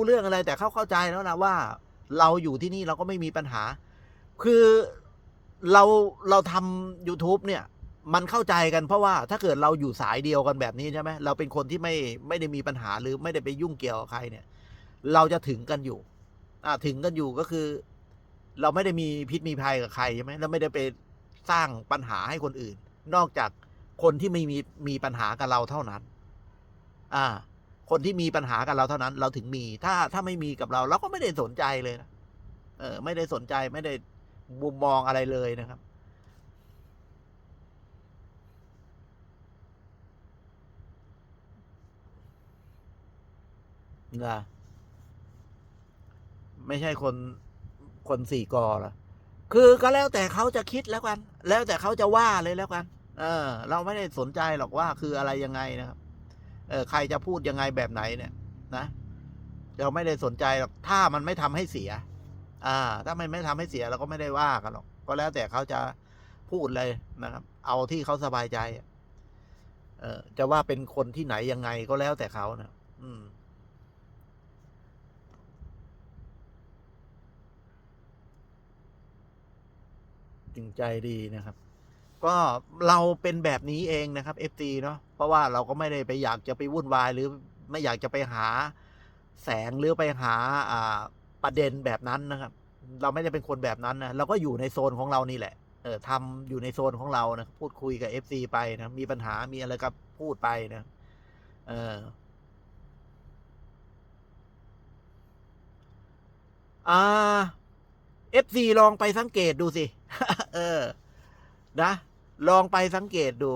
ู้เรื่องอะไรแต่เขาเข้าใจแล้วนะว่า เราอยู่ที่นี่เราก็ไม่มีปัญหา คือเราเราทำ YouTube เนี่ย มันเข้าใจกันเพราะว่าถ้าเกิดเราอยู่สายเดียวกันแบบนี้ใช่ไหมเราเป็นคนที่ไม่ไม่ได้มีปัญหาหรือไม่ได้ไปยุ่งเกี่ยวกับใครเนี่ย เราจะถึงกันอยู่อ่าถึงกันอยู่ก็คือ เราไม่ได้มีพิษมีภัยกับใครใช่ไหมเราไม่ได้ไปสร้างปัญหาให้คนอื่น นอกจากคนที่ไม่มีมีปัญหากับเราเท่านั้น อ่า คนที่มีปัญหากับเราเท่านั้น เราถึงมี ถ้าถ้าไม่มีกับเราเราก็ไม่ได้สนใจเลยนะเออ ไม่ได้สนใจไม่ได้มุมมองอะไรเลยนะครับ นะไม่ใช่คนคนสี่กอหรอคือก็แล้วแต่เขาจะคิดแล้วกัน แล้วแต่เขาจะว่าเลยแล้วกัน เออ เราไม่ได้สนใจหรอกว่าคืออะไรยังไงนะครับ เออใครจะพูดยังไงแบบไหนเนี่ยนะเราไม่ได้สนใจหรอกถ้ามันไม่ทำให้เสีย อ่า ถ้ามันไม่ทำให้เสียเราก็ไม่ได้ว่ากันหรอกก็แล้วแต่เขาจะพูดเลยนะครับ เอาที่เขาสบายใจเออจะว่าเป็นคนที่ไหนยังไงก็แล้วแต่เขานะอืมจริงใจดีนะครับ ก็เราเป็นแบบนี้เองนะครับ FT เนาะเพราะว่าเราก็ไม่ได้ไปอยากจะไปวุ่นวายหรือไม่อยากจะไปหาแสงหรือไปหาอ่าประเด็นแบบนั้นนะครับ เราไม่ได้เป็นคนแบบนั้นนะเราก็อยู่ในโซนของเรานี่แหละเออทำอยู่ในโซนของเรานะพูดคุยกับ FC ไปนะมีปัญหามีอะไรก็พูดไปนะเอออ่า FC ลองไปสังเกตดูสิ เออ นะ ลองไปสังเกตดู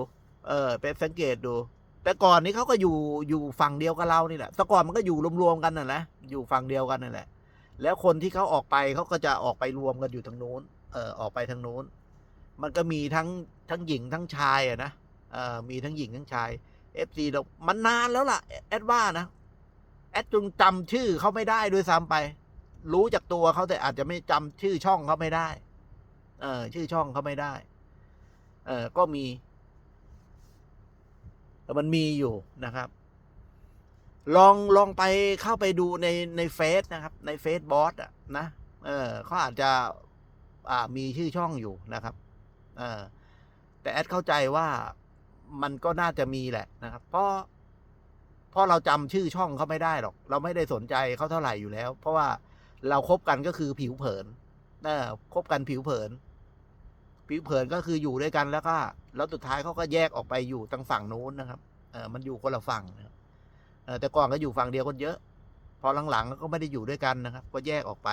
เออไปสังเกตดู แต่ก่อนนี้เขาก็อยู่อยู่ฝั่งเดียวกับเรานี่แหละแต่ก่อนมันก็อยู่รวมๆกันน่ะนะอยู่ฝั่งเดียวกันนั่นแหละ แล้วคนที่เขาออกไปเขาก็จะออกไปรวมกันอยู่ทางนู้น เออออกไปทางนู้น มันก็มีทั้งทั้งหญิงทั้งชายอะนะเออมีทั้งหญิงทั้งชาย FC เรามันนานแล้วล่ะแอดว่านะแอดจงจำชื่อเขาไม่ได้ด้วยซ้ำไป รู้จากตัวเขาแต่อาจจะไม่จำชื่อช่องเขาไม่ได้ เออ ชื่อช่องเขาไม่ได้ เออก็มี แต่มันมีอยู่นะครับ ลองลองไปเข้าไปดูในในเฟซนะครับ ในเฟซบอสอะนะเออเขาอาจจะอ่ามีชื่อช่องอยู่นะครับเออแต่แอดเข้าใจว่ามันก็น่าจะมีแหละนะครับ เพราะเพราะเราจำชื่อช่องเขาไม่ได้หรอก เราไม่ได้สนใจเขาเท่าไหร่อยู่แล้ว เพราะว่าเราครบกันก็คือผิวเผินเออคบกันผิวเผิน ผิวเผินก็คืออยู่ด้วยกันแล้วก็ แล้วสุดท้ายเขาก็แยกออกไปอยู่ทางฝั่งโน้นนะครับเออมันอยู่คนละฝั่งนะครับเออแต่ก่อนก็อยู่ฝั่งเดียวกันเยอะ พอหลังๆก็ไม่ได้อยู่ด้วยกันนะครับ ก็แยกออกไป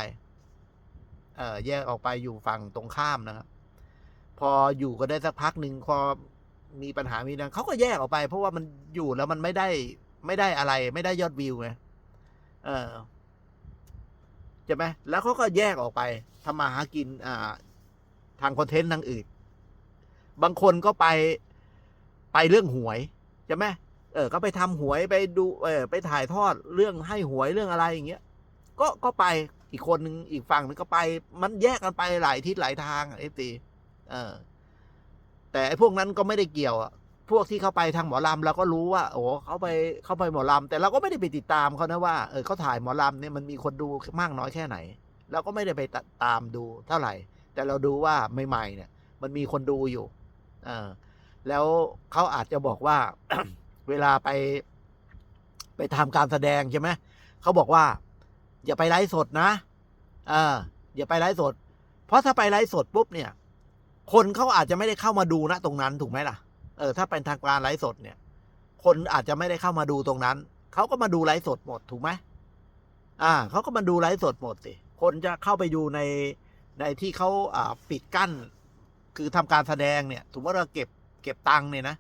เออแยกออกไปอยู่ฝั่งตรงข้ามนะครับ พออยู่ก็ได้สักพักหนึ่งพอมีปัญหามีนังเขาก็แยกออกไป เพราะว่ามันอยู่แล้วมันไม่ได้ไม่ได้อะไร ไม่ได้ยอดวิวไงเออใช่ไหมแล้วเขาก็แยกออกไปทำมาหากินอ่า ทางคอนเทนต์ทางอื่น บางคนก็ไปไปเรื่องหวยใช่ไหมเออ ก็ไปทำหวยไปดูเออไปถ่ายทอดเรื่องให้หวยเรื่องอะไรอย่างเงี้ย ก็ก็ไปอีกคนหนึ่งอีกฝั่งหนึงก็ไป มันแยกกันไปหลายทิศหลายทางเอฟตีเออ แต่ไอ้พวกนั้นก็ไม่ได้เกี่ยวอะพวกที่เขาไปทางหมอลำเราก็รู้ว่าโอ้เขาไปเขาไปหมอลำแต่เราก็ไม่ได้ไปติดตามเขานะว่าเออเขาถ่ายหมอลำเนี่ยมันมีคนดูมากน้อยแค่ไหนเราก็ไม่ได้ไปตามดูเท่าไหร่ แต่เราดูว่าใหม่ๆเนี่ย มันมีคนดูอยู่อแล้วเขาอาจจะบอกว่า เวลาไป ไปทำการแสดงใช่ไหมเขาบอกว่า อย่าไปไลฟ์สดนะเอออย่าไปไลฟ์สด เพราะถ้าไปไลฟ์สดปุ๊บเนี่ย คนเขาอาจจะไม่ได้เข้ามาดูนะตรงนั้นถูกไหมล่ะเออถ้าเป็นทางการไลฟ์สดเนี่ย คนอาจจะไม่ได้เข้ามาดูตรงนั้นเขาก็มาดูไลฟ์สดหมดถูกไหมอ่าเขาก็มาดูไลฟ์สดหมดสิคนจะเข้าไปดูใน ในที่เขาปิดกั้น คือทำการแสดงเนี่ยถือว่าเราเก็บเก็บตังค์เนี่ยนะ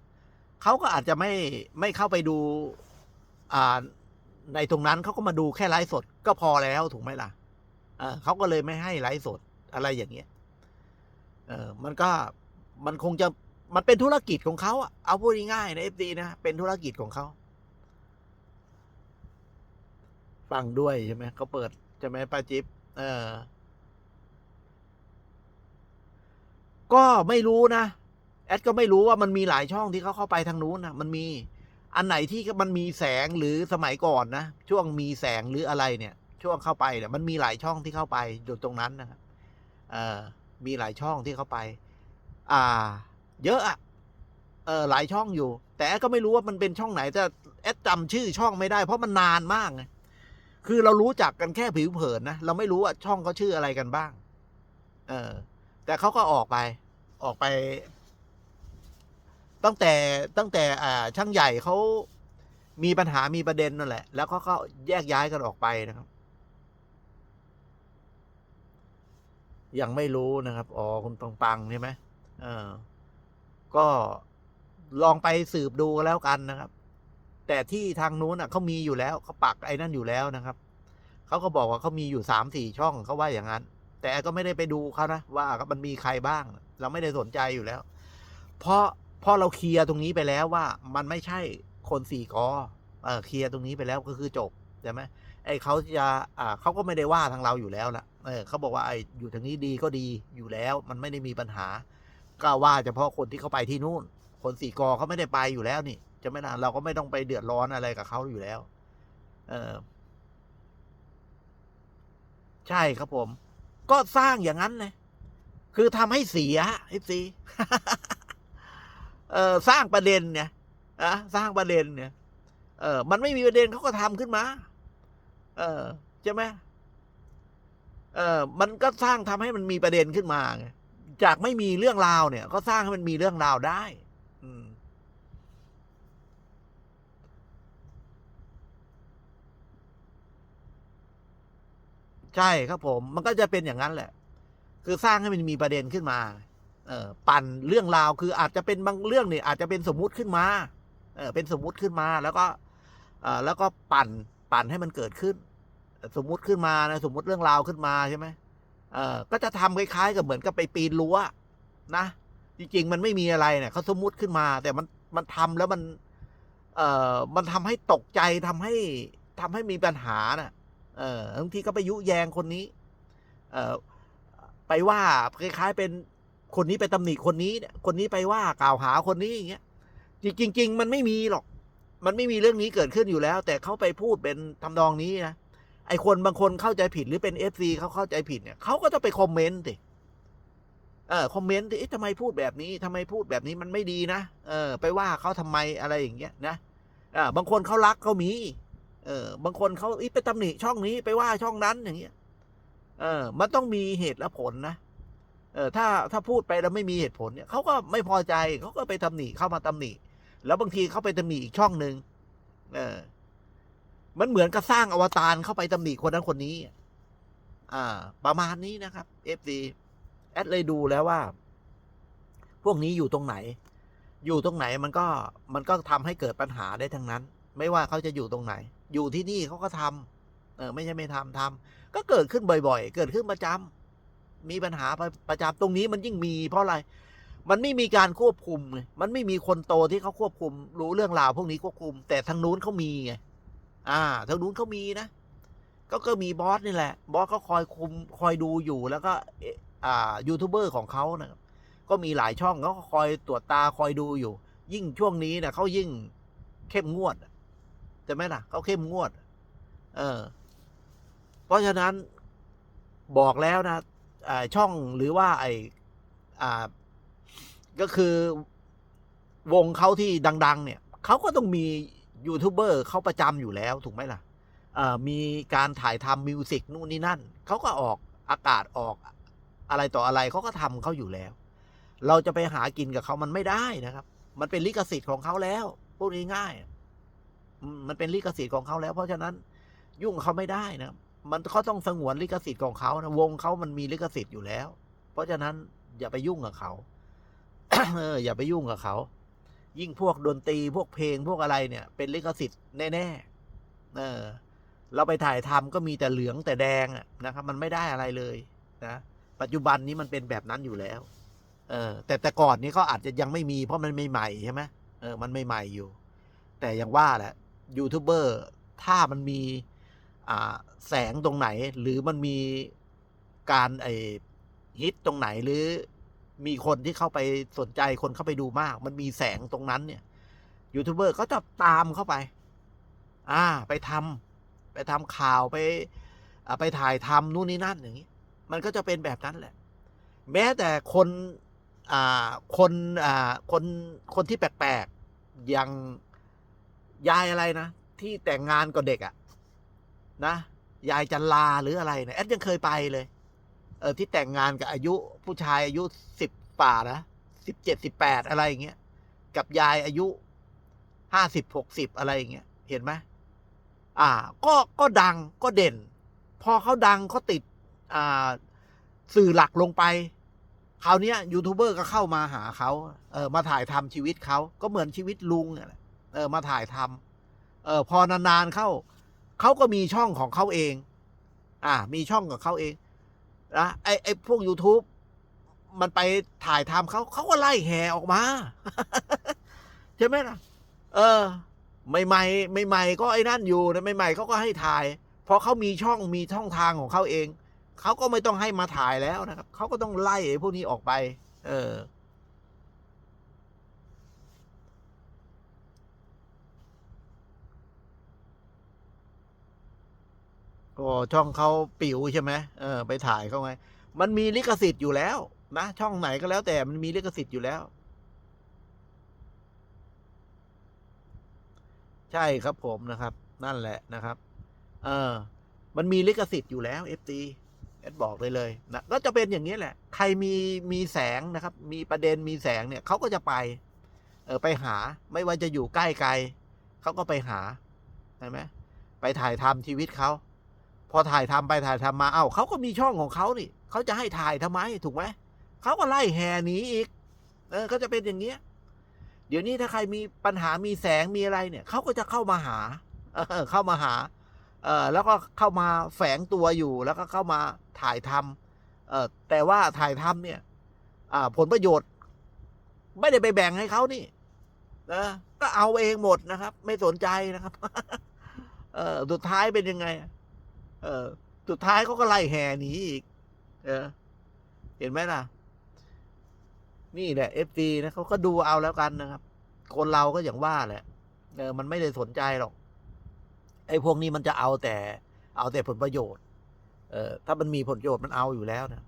เขาก็อาจจะไม่ไม่เข้าไปดูในตรงนั้นเขาก็มาดูแค่ไลฟ์สดก็พอแล้วถูกไหมล่ะเขาก็เลยไม่ให้ไลฟ์สดอะไรอย่างเงี้ยเออมันก็มันคงจะมันเป็นธุรกิจของเขาเอาพูดง่ายๆนะเอฟดีนะเป็นธุรกิจของเขาฟังด้วยใช่ไหมเขาเปิดใช่ไหมป้าจิ๊บเออ ก็ไม่รู้นะแอดก็ไม่รู้ว่ามันมีหลายช่องที่เขาเข้าไปทางนู้นนะมันมีอันไหนที่มันมีแสงหรือสมัยก่อนนะช่วงมีแสงหรืออะไรเนี่ย ช่วงเข้าไปเนี่ยมันมีหลายช่องที่เข้าไปอยู่ตรงนั้นนะครับเออมีหลายช่องที่เข้าไป อ่า เยอะอะเออหลายช่องอยู่ แต่ก็ไม่รู้ว่ามันเป็นช่องไหนแต่แอดจำชื่อช่องไม่ได้ เพราะมันนานมากไงคือเรารู้จักกันแค่ผิวเผินนะเราไม่รู้ว่าช่องเขาชื่ออะไรกันบ้าง เออ แต่เขาก็ออกไป ออกไป ตั้งแต่ตั้งแต่อ่าช่างใหญ่เขามีปัญหามีประเด็นนั่นแหละ แล้วก็ก็แยกย้ายกันออกไปนะครับ ยังไม่รู้นะครับ อ๋อคุณปังปังใช่ไหมเออ ก็ลองไปสืบดูแล้วกันนะครับ แต่ที่ทางนู้นอะเขามีอยู่แล้วเขาปักไอ้นั่นอยู่แล้วนะครับเขาก็บอกว่าเขามีอยู่สามสี่ช่องเขาว่าอย่างนั้น แต่ก็ไม่ได้ไปดูเขานะว่ามันมีใครบ้าง เราไม่ได้สนใจอยู่แล้ว เพราะพราะเราเคลียร์ตรงนี้ไปแล้วว่ามันไม่ใช่คนสี่กอเออเคลียร์ตรงนี้ไปแล้วก็คือจบใช่ไหมไอ้เขาจะอ่าเขาก็ไม่ได้ว่าทางเราอยู่แล้วละเออเขาบอกว่าไอ้อยู่ทางนี้ดีก็ดีอยู่แล้ว มันไม่ได้มีปัญหา ก็ว่าเฉพาะคนที่เขาไปที่นู่น คนสี่กอเขาไม่ได้ไปอยู่แล้วนี่จะไม่นะเราก็ไม่ต้องไปเดือดร้อนอะไรกับเขาอยู่แล้ว เออใช่ครับผม ก็สร้างอย่างนั้นเลยคือทำให้เสียไอ้สีเออสร้างประเด็นเนี่ยอะสร้างประเด็นเนี่ย เออ มันไม่มีประเด็นเขาก็ทำขึ้นมา เออใช่ไหมเออมันก็สร้างทำให้มันมีประเด็นขึ้นมาไงจากไม่มีเรื่องราวเนี่ย ก็สร้างให้มันมีเรื่องราวได้ อืม ใช่ครับผม มันก็จะเป็นอย่างนั้นแหละ คือสร้างให้มันมีประเด็นขึ้นมา เออปั่นเรื่องราวคืออาจจะเป็นบางเรื่องเนี่ยอาจจะเป็นสมมุติขึ้นมา เออเป็นสมมุติขึ้นมาแล้วก็เออแล้วก็ปั่นปั่นให้มันเกิดขึ้น สมมุติขึ้นมานะสมมุติเรื่องราวขึ้นมาใช่ไหมเออก็จะทำคล้ายๆกับเหมือนกับไปปีนรั้วนะจริงๆมันไม่มีอะไรเนี่ยเขาสมมุติขึ้นมา แต่มันมันทำแล้วมัน เอ่อมันทำให้ตกใจทำให้ทำให้มีปัญหาน่ะ เออบางทีก็ไปยุแยงคนนี้ เออไปว่าคล้ายๆเป็นคนนี้ไปตำหนิคนนี้เนี่ยคนนี้ไปว่ากล่าวหาคนนี้อย่างเงี้ยจริงๆมันไม่มีหรอก มันไม่มีเรื่องนี้เกิดขึ้นอยู่แล้ว แต่เขาไปพูดเป็นทำนองนี้นะไอคนบางคนเข้าใจผิดหรือเป็นเอฟซีเขาเข้าใจผิดเนี่ยเขาก็จะไปคอมเมนต์สิเออคอมเมนต์สิทำไมพูดแบบนี้ทำไมพูดแบบนี้มันไม่ดีนะเออ ไปว่าเขาทำไมอะไรอย่างเงี้ยนะอ่าบางคนเขารักเขามี เออบางคนเขาไปตำหนิช่องนี้ไปว่าช่องนั้นอย่างเงี้ย เออ มันต้องมีเหตุและผลนะ เออ ถ้าถ้าพูดไปแล้วไม่มีเหตุผลเนี่ยเขาก็ไม่พอใจเขาก็ไปตำหนิเข้ามาตำหนิแล้วบางทีเขาไปตำหนิอีกช่องหนึ่งเออ มันเหมือนกับสร้างอวตารเข้าไปตำหนิคนนั้นคนนี้ อ่า ประมาณนี้นะครับ FD แอดเลยดูแล้วว่า พวกนี้อยู่ตรงไหน อยู่ตรงไหนมันก็มันก็ทำให้เกิดปัญหาได้ทั้งนั้น ไม่ว่าเขาจะอยู่ตรงไหน อยู่ที่นี่เขาก็ทำเออไม่ใช่ไม่ทำทำก็เกิดขึ้นบ่อย ๆ เกิดขึ้นประจำมีปัญหาประประจำตรงนี้มันยิ่งมี เพราะอะไร มันไม่มีการควบคุมไงมันไม่มีคนโตที่เขาควบคุม รู้เรื่องราวพวกนี้ควบคุม แต่ทางนู้นเขามีไงอ่าทางนู้นเขามีนะก็ก็มีบอสนี่แหละ บอสก็คอยคุมคอยดูอยู่แล้วก็อ่ายูทูบเบอร์ของเขานะครับก็มีหลายช่องเขาก็คอยตรวจตาคอยดูอยู่ ยิ่งช่วงนี้นะเขายิ่งเข้มงวด ช่ไหมล่ะเขาเข้มงวด เออ เพราะฉะนั้นบอกแล้วนะช่องหรือว่าไออ่าก็คือวงเขาที่ดัง ๆ เนี่ยเขาก็ต้องมียูทูบเบอร์เขาประจำอยู่แล้วถูกไหมล่ะมีการถ่ายทำมิวสิกนู่นนี่นั่นเขาก็ออกอากาศออกอะไรต่ออะไรเขาก็ทำเขาอยู่แล้ว เราจะไปหากินกับเขามันไม่ได้นะครับ มันเป็นลิขสิทธิ์ของเขาแล้วพูดง่ายๆ มันเป็นลิขสิทธิ์ของเขาแล้ว เพราะฉะนั้นยุ่งเขาไม่ได้นะ มันเขาต้องสงวนลิขสิทธิ์ของเขานะวงเขามันมีลิขสิทธิ์อยู่แล้ว เพราะฉะนั้นอย่าไปยุ่งกับเขาเอออย่าไปยุ่งกับเขา ยิ่งพวกดนตรีพวกเพลงพวกอะไรเนี่ย เป็นลิขสิทธิ์แน่ๆเออ เราไปถ่ายทำก็มีแต่เหลืองแต่แดงนะครับ มันไม่ได้อะไรเลยนะปัจจุบันนี้มันเป็นแบบนั้นอยู่แล้ว เออ แต่แต่ก่อนนี้เขาอาจจะยังไม่มีเพราะมันไม่ใหม่ใช่ไหมเออ มันไม่ใหม่อยู่ แต่ย่างว่าแหละ ยูทูบเบอร์ถ้ามันมีแสงตรงไหน หรือมันมีการไอฮิตตรงไหนหรือมีคนที่เข้าไปสนใจคนเข้าไปดูมาก มันมีแสงตรงนั้นเนี่ยยูทูบเบอร์ก็จะตามเข้าไป อ่า ไปทำไปทำข่าวไปไปถ่ายทำนู่นนี่นั่นอย่างนี้ มันก็จะเป็นแบบนั้นแหละ แม้แต่คนอ่าคนอ่าคนคนที่แปลกๆอย่าง ยายอะไรนะ ที่แต่งงานกับเด็กอะนะ ยายจันลาหรืออะไรเนี่ยแอดยังเคยไปเลย เออที่แต่งงานกับอายุผู้ชายอายุสิบป่านะสิบเจ็ดสิบแปดอะไรอย่างเงี้ยกับยายอายุห้าสิบหกสิบอะไรอย่างเงี้ยเห็นไหมอ่า ก็ก็ดังก็เด่น พอเขาดังเขาติด อ่า สื่อหลักลงไปคราวนี้ยูทูบเบอร์ก็เข้ามาหาเขาเออมาถ่ายทำชีวิตเขาก็เหมือนชีวิตลุงเนี่ยแหละ เออมาถ่ายทำเออพอนานๆเข้าเขาก็มีช่องของเขาเอง อ่า มีช่องของเขาเองนะไอไอพวก YouTube มันไปถ่ายทำเขาเขาก็ไล่แห่ออกมา ใช่ไหมล่ะ เออ ใหม่ๆใหม่ๆก็ไอ้นั่นอยู่นะใหม่ๆเขาก็ให้ถ่ายเพราะเขามีช่องมีช่องทางของเขาเองเขาก็ไม่ต้องให้มาถ่ายแล้วนะครับเขาก็ต้องไล่ไอ้พวกนี้ออกไป เออ ก็ช่องเขาปิ๋วใช่ไหมเออไปถ่ายเขาไง มันมีลิขสิทธิ์อยู่แล้วนะช่องไหนก็แล้วแต่มันมีลิขสิทธิ์อยู่แล้ว ใช่ครับผมนะครับ นั่นแหละนะครับ เออ มันมีลิขสิทธิ์อยู่แล้ว FT เอดบอกเลยเลยนะก็จะเป็นอย่างนี้แหละ ใครมีมีแสงนะครับ มีประเด็นมีแสงเนี่ยเขาก็จะไป เออไปหาไม่ว่าจะอยู่ใกล้ไกลเขาก็ไปหาใช่ไหมไปถ่ายทำชีวิตเขา พอถ่ายทำไปถ่ายทำมา เอ้าเขาก็มีช่องของเขานี่เขาจะให้ถ่ายทำไมถูกไหมเขาก็ไล่แห่หนีอีก เออก็จะเป็นอย่างเงี้ย เดี๋ยวนี้ถ้าใครมีปัญหามีแสงมีอะไรเนี่ยเขาก็จะเข้ามาหา เออเข้ามาหา เออแล้วก็เข้ามาแฝงตัวอยู่แล้วก็เข้ามาถ่ายทำเออแต่ว่าถ่ายทำเนี่ย อ่า ผลประโยชน์ ไม่ได้ไปแบ่งให้เขานี่นะก็เอาเองหมดนะครับ ไม่สนใจนะครับ เออสุดท้ายเป็นยังไง เออ สุดท้ายเขาก็ไล่แห่หนีอีก เออ เห็นไหมล่ะ นี่แหละเอฟซีนะเขาก็ดูเอาแล้วกันนะครับ คนเราก็อย่างว่าแหละ เออ มันไม่ได้สนใจหรอก ไอ้พวกนี้มันจะเอาแต่ เอาแต่ผลประโยชน์ เออ ถ้ามันมีผลประโยชน์มันเอาอยู่แล้วนะ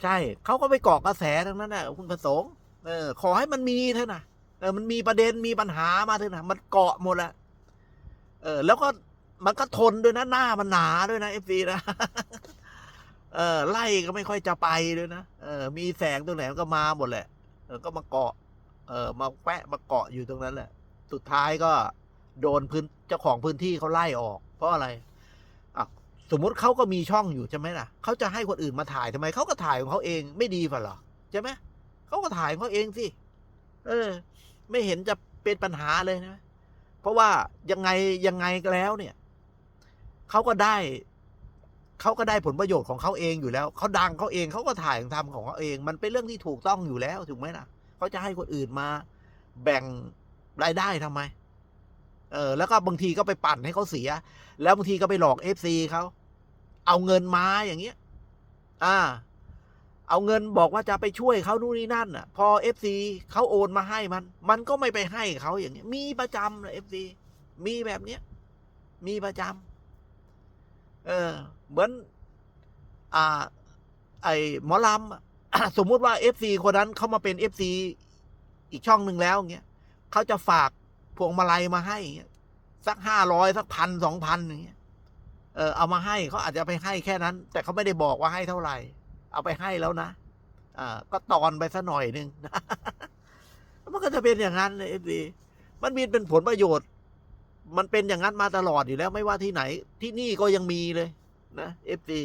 ใช่ เขาก็ไปเกาะกระแสทั้งนั้นนะคุณประสงค์ เออ ขอให้มันมีเถอะนะเออ มันมีประเด็นมีปัญหามาเถอะนะ มันเกาะหมดละ เออ แล้วก็มันก็ทนด้วยนะหน้ามันหนาด้วยนะเอฟซีนะเออไล่ก็ไม่ค่อยจะไปด้วยนะเออ มีแสงตรงไหนก็มาหมดแหละเออก็มาเกาะ เออมาแปะมาเกาะอยู่ตรงนั้นแหละ สุดท้ายก็โดนพื้นเจ้าของพื้นที่เขาไล่ออก เพราะอะไรอะสมมุติเขาก็มีช่องอยู่ใช่ไหมล่ะเขาจะให้คนอื่นมาถ่ายทำไมเขาก็ถ่ายของเขาเองไม่ดีฝ่าหรอใช่ไหมเขาก็ถ่ายของเขาเองสิเออ ไม่เห็นจะเป็นปัญหาเลยนะ เพราะว่ายังไงยังไงแล้วเนี่ยเขาก็ได้เขาก็ได้ผลประโยชน์ของเขาเองอยู่แล้วเขาดังเขาเองเขาก็ถ่ายทำของเขาเอง มันเป็นเรื่องที่ถูกต้องอยู่แล้วถูกไหมล่ะเขาจะให้คนอื่นมาแบ่งรายได้ทำไม เออ แล้วก็บางทีก็ไปปั่นให้เขาเสีย แล้วบางทีก็ไปหลอกเอฟซีเขาเอาเงินมาอย่างเงี้ย อ่า เอาเงินบอกว่าจะไปช่วยเขานู่นนี่นั่นอะ พอเอฟซีเขาโอนมาให้มัน มันก็ไม่ไปให้เขาอย่างเงี้ย มีประจำเลยเอฟซีมีแบบเนี้ย มีประจำเออ เหมือน อ่า ไอหมอลำสมมุติว่าเอฟซีคนนั้นเขามาเป็นเอฟซีอีกช่องหนึ่งแล้วเงี้ยเขาจะฝากพวงมาลัยมาให้เงี้ยสักห้าร้อยสักพันสองพันอย่างเงี้ยเออเอามาให้เขาอาจจะไปให้แค่นั้น แต่เขาไม่ได้บอกว่าให้เท่าไหร่ เอาไปให้แล้วนะอ่าก็ตอนไปสัหน่อยหนึ่งมันก็จะเป็นอย่างนั้นเลยเอฟซีมันมีเป็นผลประโยชน์ มันเป็นอย่างนั้นมาตลอดอยู่แล้ว ไม่ว่าที่ไหน ที่นี่ก็ยังมีเลยนะเอฟซี